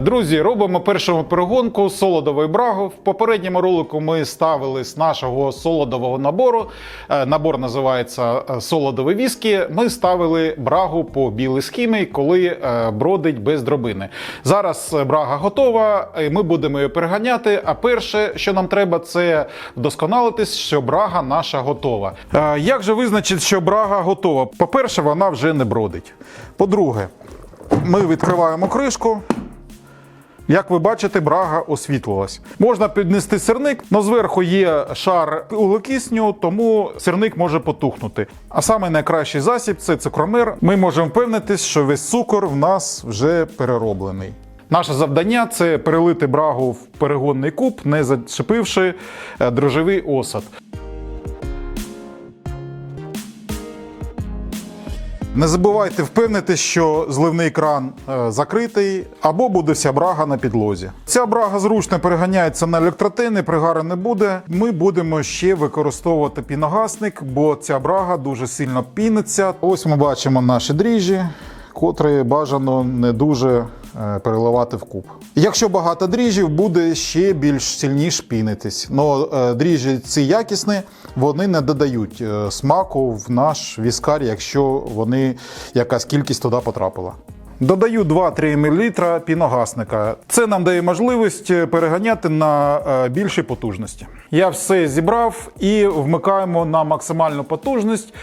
Друзі, робимо першу перегонку солодової брагу. В попередньому ролику ми ставили з нашого солодового набору. е, Набор називається е, солодовий віскі. Ми ставили брагу по білій схемі, коли е, бродить без дробини. Зараз брага готова, ми будемо її переганяти. А перше, що нам треба, це вдосконалитись, що брага наша готова. Як же визначити, що брага готова? По-перше, вона вже не бродить. По-друге, ми відкриваємо кришку. Як ви бачите, брага освітлилась. Можна піднести сирник, але зверху є шар углекисню, тому сирник може потухнути. А саме найкращий засіб це цукромер. Ми можемо впевнитись, що весь цукор в нас вже перероблений. Наше завдання це перелити брагу в перегонний куб, не зачепивши е, дрожжевий осад. Не забувайте впевнити, що зливний кран е, закритий або буде вся брага на підлозі. Ця брага зручно переганяється на електротини, пригару не буде. Ми будемо ще використовувати піногасник, бо ця брага дуже сильно піниться. Ось ми бачимо наші дріжджі, котрі бажано не дуже переливати в куб. Якщо багато дріжджів, буде ще більш сильніше пінитись. Но е, дріжджі ці якісні, вони не додають е, смаку в наш віскар, якщо вони якась кількість туди потрапила. Додаю 2-3 мл піногасника. Це нам дає можливість переганяти на е, більшій потужності. Я все зібрав і вмикаємо на максимальну потужність.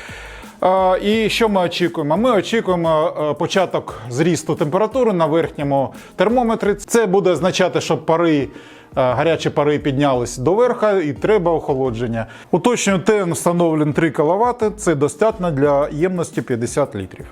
І що ми очікуємо? Ми очікуємо е, початок зрісту температури на верхньому термометрі. Це буде означати, що пари. е, Гарячі пари піднялись до верха і треба охолодження. Уточнюю, ТН встановлен 3 кВт. Це достатньо для ємності 50 літрів.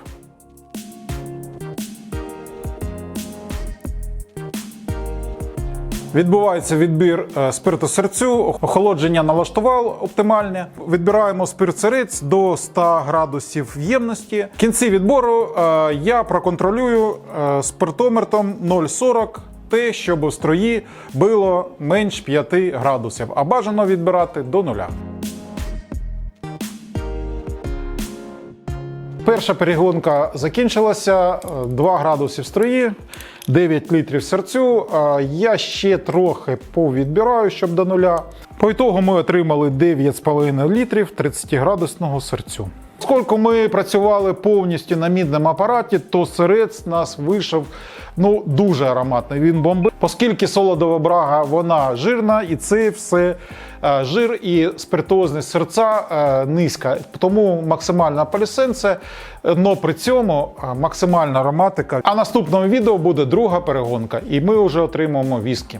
Відбувається відбір е, спирту серцю, охолодження налаштував оптимальне. Відбираємо спирт серець до 100 градусів ємності. В кінці відбору е, я проконтролюю е, спиртометром 0,40 те, щоб у строї було менш 5 градусів, а бажано відбирати до нуля. Перша перегонка закінчилася, 2 градуси в строї, 9 літрів серцю. Я ще трохи повідбираю, щоб до нуля. По ітогу ми отримали 9,5 літрів 30-градусного серцю. Оскільки ми працювали повністю на мідному апараті, то сирець нас вийшов ну, дуже ароматний. Він бомбив. Оскільки солодова брага вона жирна, і це все е, жир і спиртозність серця е, низька. Тому максимальна полісенція, але при цьому е, максимальна ароматика. А наступному відео буде друга перегонка, і ми вже отримаємо віскі.